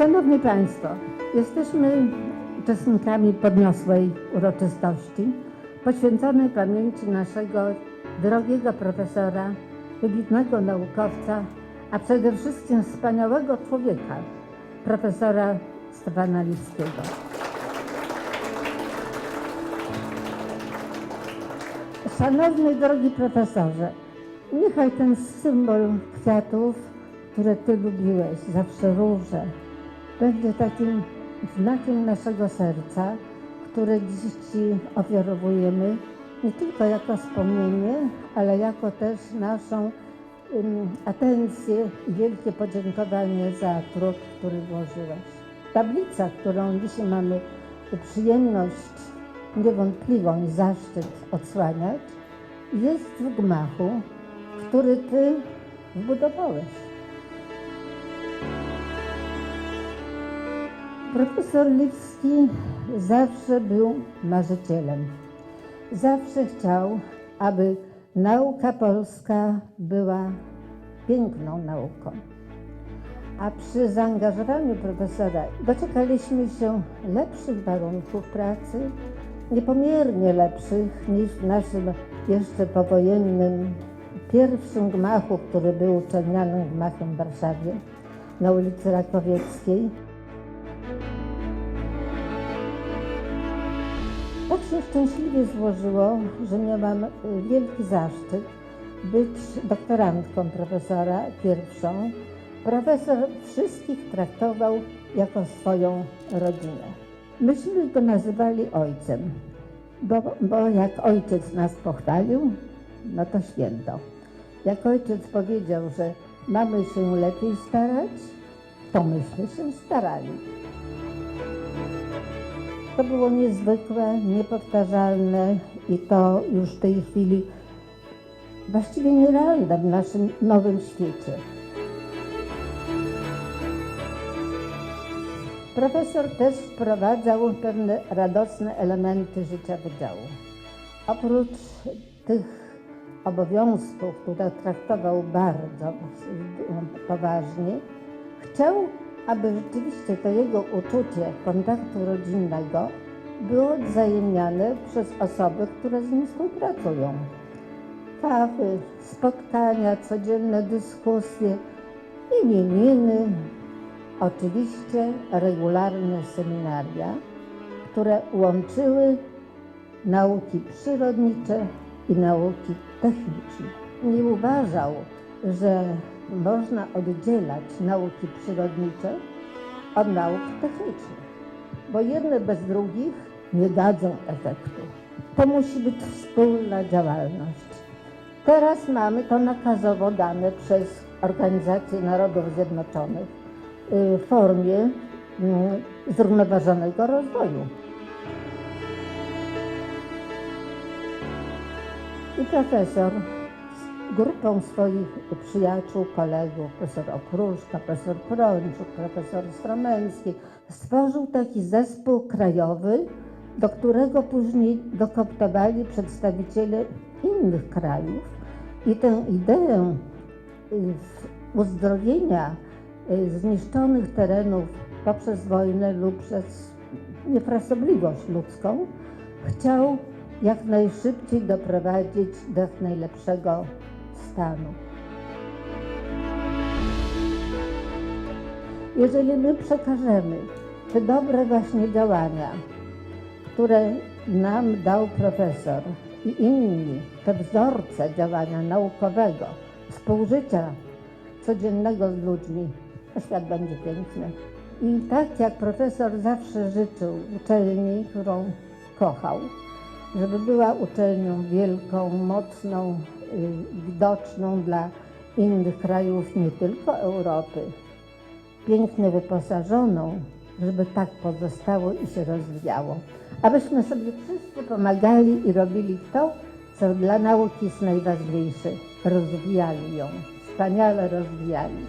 Szanowni Państwo, jesteśmy uczestnikami podniosłej uroczystości poświęconej pamięci naszego drogiego profesora, wybitnego naukowca, a przede wszystkim wspaniałego człowieka, profesora Stefana Lipskiego. Szanowny drogi profesorze, niechaj ten symbol kwiatów, które Ty lubiłeś, zawsze róże, będzie takim znakiem naszego serca, które dziś Ci ofiarowujemy, nie tylko jako wspomnienie, ale jako też naszą ym, atencję i wielkie podziękowanie za trud, który włożyłeś. Tablica, którą dzisiaj mamy przyjemność niewątpliwą i zaszczyt odsłaniać, jest w gmachu, który Ty wbudowałeś. Profesor Lipski zawsze był marzycielem. Zawsze chciał, aby nauka polska była piękną nauką. A przy zaangażowaniu profesora doczekaliśmy się lepszych warunków pracy, niepomiernie lepszych niż w naszym jeszcze powojennym pierwszym gmachu, który był uczelnianym gmachem w Warszawie na ulicy Rakowieckiej. Tak się szczęśliwie złożyło, że miałam y, wielki zaszczyt być doktorantką profesora pierwszą. Profesor wszystkich traktował jako swoją rodzinę. Myśmy go nazywali ojcem, bo, bo jak ojciec nas pochwalił, no to święto. Jak ojciec powiedział, że mamy się lepiej starać, to myśmy się starali. To było niezwykłe, niepowtarzalne i to już w tej chwili właściwie nierealne w naszym nowym świecie. Profesor też wprowadzał pewne radosne elementy życia wydziału. Oprócz tych obowiązków, które traktował bardzo poważnie, chciał, aby rzeczywiście to jego uczucie kontaktu rodzinnego było wzajemniane przez osoby, które z nim współpracują. Kawy, spotkania, codzienne dyskusje, imieniny, oczywiście regularne seminaria, które łączyły nauki przyrodnicze i nauki techniczne. Nie uważał, że można oddzielać nauki przyrodnicze od nauk technicznych, bo jedne bez drugich nie dadzą efektu. To musi być wspólna działalność. Teraz mamy to nakazowo dane przez Organizację Narodów Zjednoczonych y, w formie y, zrównoważonego rozwoju. I profesor grupą swoich przyjaciół, kolegów, profesor Okruszka, profesor Prączuk, profesor Stromęski, stworzył taki zespół krajowy, do którego później dokoptowali przedstawiciele innych krajów. I tę ideę y, uzdrowienia y, zniszczonych terenów poprzez wojnę lub przez niefrasobliwość ludzką chciał jak najszybciej doprowadzić do najlepszego stanu. Jeżeli my przekażemy te dobre właśnie działania, które nam dał profesor i inni, te wzorce działania naukowego, współżycia codziennego z ludźmi, to świat będzie piękny. I tak jak profesor zawsze życzył uczelni, którą kochał, żeby była uczelnią wielką, mocną, widoczną dla innych krajów, nie tylko Europy, pięknie wyposażoną, żeby tak pozostało i się rozwijało. Abyśmy sobie wszyscy pomagali i robili to, co dla nauki jest najważniejsze. Rozwijali ją, wspaniale rozwijali.